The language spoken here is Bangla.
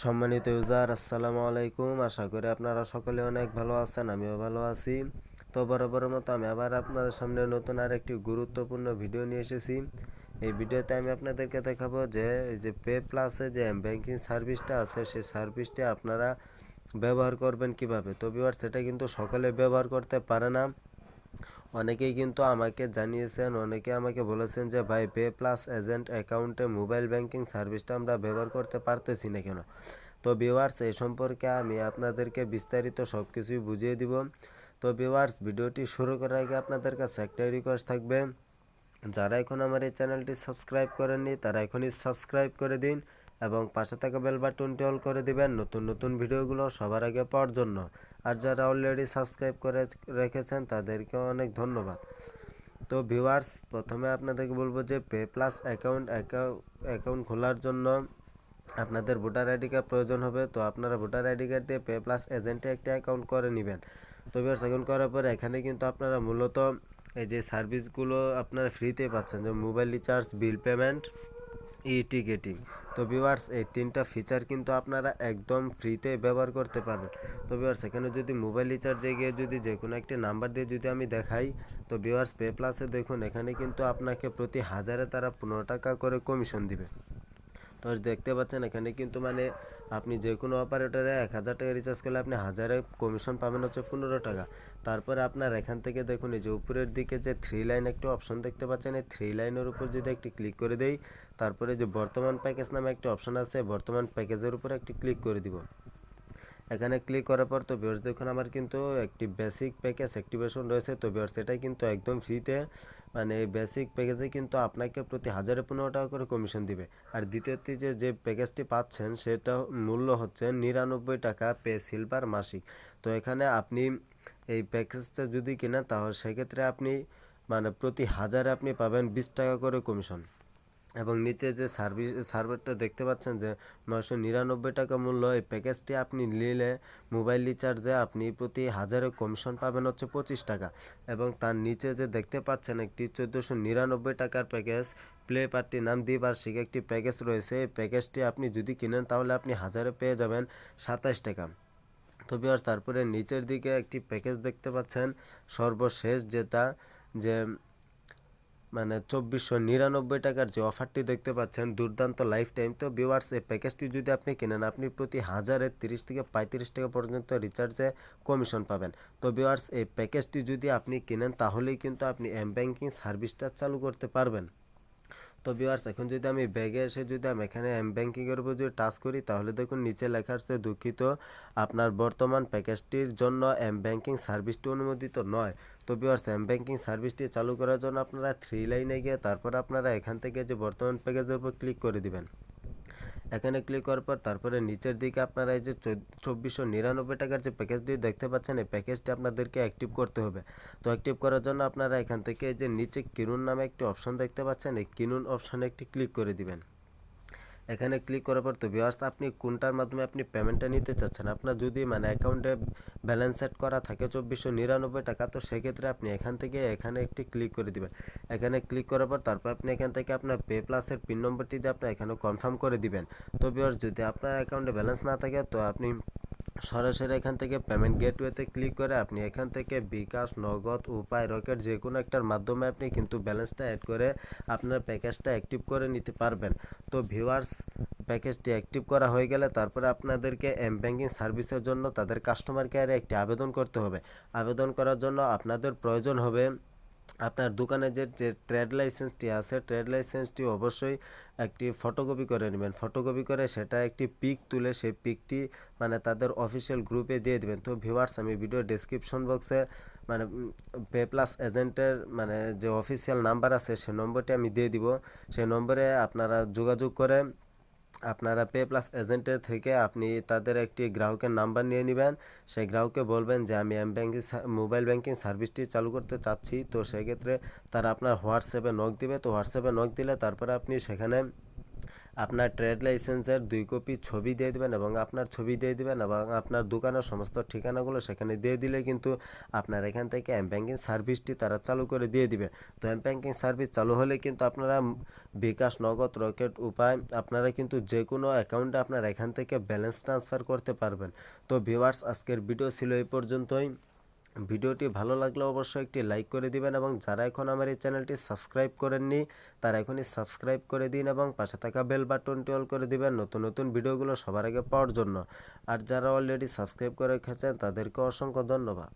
সম্মানিত ইউজার, আসসালামু আলাইকুম। আশা করি আপনারা সকলে অনেক ভালো আছেন, আমিও ভালো আছি। তো বরাবরের মতো আমি আবার আপনাদের সামনে নতুন আর একটি গুরুত্বপূর্ণ ভিডিও নিয়ে এসেছি। এই ভিডিওতে আমি আপনাদেরকে দেখাবো যে, এই যে পে প্লাসে যে ব্যাংকিং সার্ভিসটা আছে, সেই সার্ভিসটি আপনারা ব্যবহার করবেন কীভাবে? তো বিবার সেটা কিন্তু সকলে ব্যবহার করতে পারে না। অনেকেই কিন্তু আমাকে জানিয়েছেন, অনেকে আমাকে বলেছেন যে, ভাই পে প্লাস এজেন্ট অ্যাকাউন্টে মোবাইল ব্যাংকিং সার্ভিসটা আমরা ব্যবহার করতে পারতেছি না কেন? তো ভিউয়ার্স এই সম্পর্কে আমি আপনাদেরকে বিস্তারিত সব কিছুই বুঝিয়ে দিব। তো ভিউয়ার্স ভিডিওটি শুরু করার আগে আপনাদের কাছে একটাই রিকোয়েস্ট থাকবে। যারা এখন আমার এই চ্যানেলটি সাবস্ক্রাইব করেননি, তারা এখনই সাবস্ক্রাইব করে দিন। এবং পাশে থাকা বেল বাটনটি অল করে দিবেন নতুন নতুন ভিডিওগুলো সবার আগে পাওয়ার জন্য। আর যারা অলরেডি সাবস্ক্রাইব করে রেখেছেন তাদেরকে অনেক ধন্যবাদ। তো ভিউয়ার্স প্রথমে আপনাদেরকে বলব যে পে প্লাস অ্যাকাউন্ট অ্যাকাউন্ট খোলার জন্য আপনাদের ভোটার আইডি কার্ড প্রয়োজন হবে। তো আপনারা ভোটার আইডি কার্ড দিয়ে পে প্লাস এজেন্টে একটা অ্যাকাউন্ট করে নেবেন। তো ভিউয়ার্স অ্যাকাউন্ট করার পর এখানে কিন্তু আপনারা মূলত এই যে সার্ভিসগুলো আপনারা ফ্রিতে পাচ্ছেন। যে mobile recharge bill payment e ticketing তো ভিউয়ার্স এই তিনটা ফিচার কিন্তু আপনারা একদম ফ্রিতে ব্যবহার করতে পারবেন। তো ভিউয়ার্স এখানে যদি মোবাইল রিচার্জে গিয়ে যদি যে কোনো একটি নাম্বার দিয়ে যদি আমি দেখাই, তো ভিউয়ার্স পে প্লাসে দেখুন, এখানে কিন্তু আপনাকে প্রতি হাজারে তারা পনেরো টাকা করে কমিশন দিবে। তো দেখতে পাচ্ছেন, এখানে কিন্তু মানে আপনি যে কোনো অপারেটরে এক হাজার টাকা রিচার্জ করলে আপনি হাজারে কমিশন পাবেন হচ্ছে পনেরো টাকা। তারপরে আপনার এখান থেকে দেখুন, এই যে উপরের দিকে যে থ্রি লাইন একটা অপশন দেখতে পাচ্ছেন, এই থ্রি লাইনের উপর যদি একটি ক্লিক করে দেই, তারপরে যে বর্তমান প্যাকেজ নামে একটি অপশন আছে বর্তমান প্যাকেজের উপর একটি ক্লিক করে দিব। এখানে ক্লিক করার পর তো বিয়ার্স দেখুন, আমার কিন্তু একটি বেসিক প্যাকেজ অ্যাক্টিভেশন রয়েছে। তো বিয়ার্স এটাই কিন্তু একদম ফ্রিতে মানে বেসিক প্যাকেজে কিন্তু আপনাকে প্রতি হাজারে পনেরো টাকা করে কমিশন দিবে। আর দ্বিতীয়টি যে যে প্যাকেজটি পাচ্ছেন সেটা মূল্য হচ্ছে নিরানব্বই টাকা পে সিলভার মাসিক। তো এখানে আপনি এই প্যাকেজটা যদি কেনেন, তাহলে সেক্ষেত্রে আপনি মানে প্রতি হাজারে আপনি পাবেন বিশ টাকা করে কমিশন এবং নিচে যে সার্ভিস, সার্ভারটা দেখতে পাচ্ছেন যে নয়শো নিরানব্বই টাকা মূল্য এই প্যাকেজটি আপনি নিলে, মোবাইল রিচার্জে আপনি প্রতি হাজারে কমিশন পাবেন হচ্ছে পঁচিশ টাকা। এবং তার নিচে যে দেখতে পাচ্ছেন একটি চোদ্দোশো নিরানব্বই টাকার প্যাকেজ, প্লে পার্টি নাম দ্বিবার্ষিক একটি প্যাকেজ রয়েছে। এই প্যাকেজটি আপনি যদি কিনেন তাহলে আপনি হাজারে পেয়ে যাবেন সাতাশ টাকা। তো বিয়ার তারপরে নিচের দিকে একটি প্যাকেজ দেখতে পাচ্ছেন, সর্বশেষ যেটা যে মানে চব্বিশশো নিরানব্বই টাকার যে অফারটি দেখতে পাচ্ছেন, দুর্দান্ত লাইফ টাইম তো ভিউয়ার্স এই প্যাকেজটি যদি আপনি কেনেন, আপনি প্রতি হাজারে তিরিশ থেকে পঁয়ত্রিশ টাকা পর্যন্ত রিচার্জে কমিশন পাবেন। তো ভিউয়ার্স এই প্যাকেজটি যদি আপনি কেনেন, তাহলেই কিন্তু আপনি এম ব্যাঙ্কিং সার্ভিসটা চালু করতে পারবেন। তো ভিউয়ার্স এখন যদি আমি ব্যাগে এসে যদি আমি এখানে এম ব্যাঙ্কিংয়ের উপর যদি টাচ করি, তাহলে দেখুন নিচে লেখা আছে, দুঃখিত, আপনার বর্তমান প্যাকেজটির জন্য এম ব্যাঙ্কিং সার্ভিসটি অনুমোদিত নয়। তো ভিউয়ার্স এম ব্যাঙ্কিং সার্ভিসটি চালু করার জন্য আপনারা থ্রি লাইনে গিয়ে তারপর আপনারা এখান থেকে যে বর্তমান প্যাকেজের উপর ক্লিক করে দিবেন। এখানে ক্লিক করার পর তারপরে নিচের দিকে আপনারা এই যে চব্বিশশো নিরানব্বই টাকার যে প্যাকেজটি দেখতে পাচ্ছেন, এই প্যাকেজটি আপনাদেরকে অ্যাক্টিভ করতে হবে। তো অ্যাক্টিভ করার জন্য আপনারা এখান থেকে যে নিচে কিনুন নামে একটি অপশন দেখতে পাচ্ছেন, এই কিনুন অপশনে একটি ক্লিক করে দিবেন। এখানে ক্লিক করার পর তো ভিওয়ার্স আপনি কোনটার মাধ্যমে আপনি পেমেন্টটা নিতে চাচ্ছেন? আপনার যদি মানে অ্যাকাউন্টে ব্যালেন্স সেট করা থাকে চব্বিশশো নিরানব্বই টাকা, তো সেক্ষেত্রে আপনি এখান থেকে এখানে একটি ক্লিক করে দিবেন। এখানে ক্লিক করার পর তারপর আপনি এখান থেকে আপনার পে প্লাসের পিন নম্বরটি দিয়ে আপনি এখানে কনফার্ম করে দিবেন। তো ভিওয়ার্স যদি আপনার অ্যাকাউন্টে ব্যালেন্স না থাকে, তো আপনি সরাসরি এখান থেকে পেমেন্ট গেটওয়েতে ক্লিক করে আপনি এখান থেকে বিকাশ, নগদ, উপায়, রকেট যে কোনো একটার মাধ্যমে আপনি কিন্তু ব্যালেন্সটা অ্যাড করে আপনার প্যাকেজটা অ্যাক্টিভ করে নিতে পারবেন। তো ভিউয়ার্স প্যাকেজটি অ্যাক্টিভ করা হয়ে গেলে তারপরে আপনাদেরকে এম ব্যাঙ্কিং সার্ভিসের জন্য তাদের কাস্টমার কেয়ারে একটি আবেদন করতে হবে। আবেদন করার জন্য আপনাদের প্রয়োজন হবে আপনার দোকানে যে ট্রেড লাইসেন্সটি আছে, ট্রেড লাইসেন্সটি অবশ্যই একটি ফটোকপি করে নেবেন। ফটোকপি করে সেটা একটি পিক তুলে সেই পিকটি মানে তাদের অফিসিয়াল গ্রুপে দিয়ে দেবেন। তো ভিউয়ার্স আমি ভিডিও ডেসক্রিপশন বক্সে মানে পে প্লাস এজেন্টের মানে যে অফিসিয়াল নাম্বার আছে সেই নম্বরটি আমি দিয়ে দিব। সেই নম্বরে আপনারা যোগাযোগ করে আপনারা পে প্লাস এজেন্টের থেকে আপনি তাদের একটি গ্রাহকের নাম্বার নিয়ে নেবেন। সেই গ্রাহককে বলবেন যে, আমি এম ব্যাঙ্কিং মোবাইল ব্যাঙ্কিং সার্ভিসটি চালু করতে চাচ্ছি। তো সেক্ষেত্রে তারা আপনার হোয়াটসঅ্যাপে নক দিবে। তো হোয়াটসঅ্যাপে নক দিলে তারপরে আপনি সেখানে আপনার ট্রেড লাইসেন্সের দুই কপি ছবি দিয়ে দেবেন এবং আপনার ছবি দিয়ে দেবেন এবং আপনার দোকানের সমস্ত ঠিকানাগুলো সেখানে দিয়ে দিলে কিন্তু আপনার এখান থেকে এম ব্যাঙ্কিং সার্ভিসটি তারা চালু করে দিয়ে দিবে। তো এম ব্যাঙ্কিং সার্ভিস চালু হলে কিন্তু আপনারা বিকাশ, নগদ, রকেট, উপায় আপনারা কিন্তু যে কোনো অ্যাকাউন্টে আপনার এখান থেকে ব্যালেন্স ট্রান্সফার করতে পারবেন। তো ভিউয়ার্স আজকের ভিডিও ছিল এই পর্যন্তই। ভিডিওটি ভালো লাগলে অবশ্যই একটি লাইক করে দিবেন এবং যারা এখন আমার এই চ্যানেলটি সাবস্ক্রাইব করেননি, তারা এখনই সাবস্ক্রাইব করে দিন এবং পাশে থাকা বেল বাটনটি অল করে দিবেন নতুন নতুন ভিডিওগুলো সবার আগে পাওয়ার জন্য। আর যারা অলরেডি সাবস্ক্রাইব করে রেখেছেন, তাদেরকে অসংখ্য ধন্যবাদ।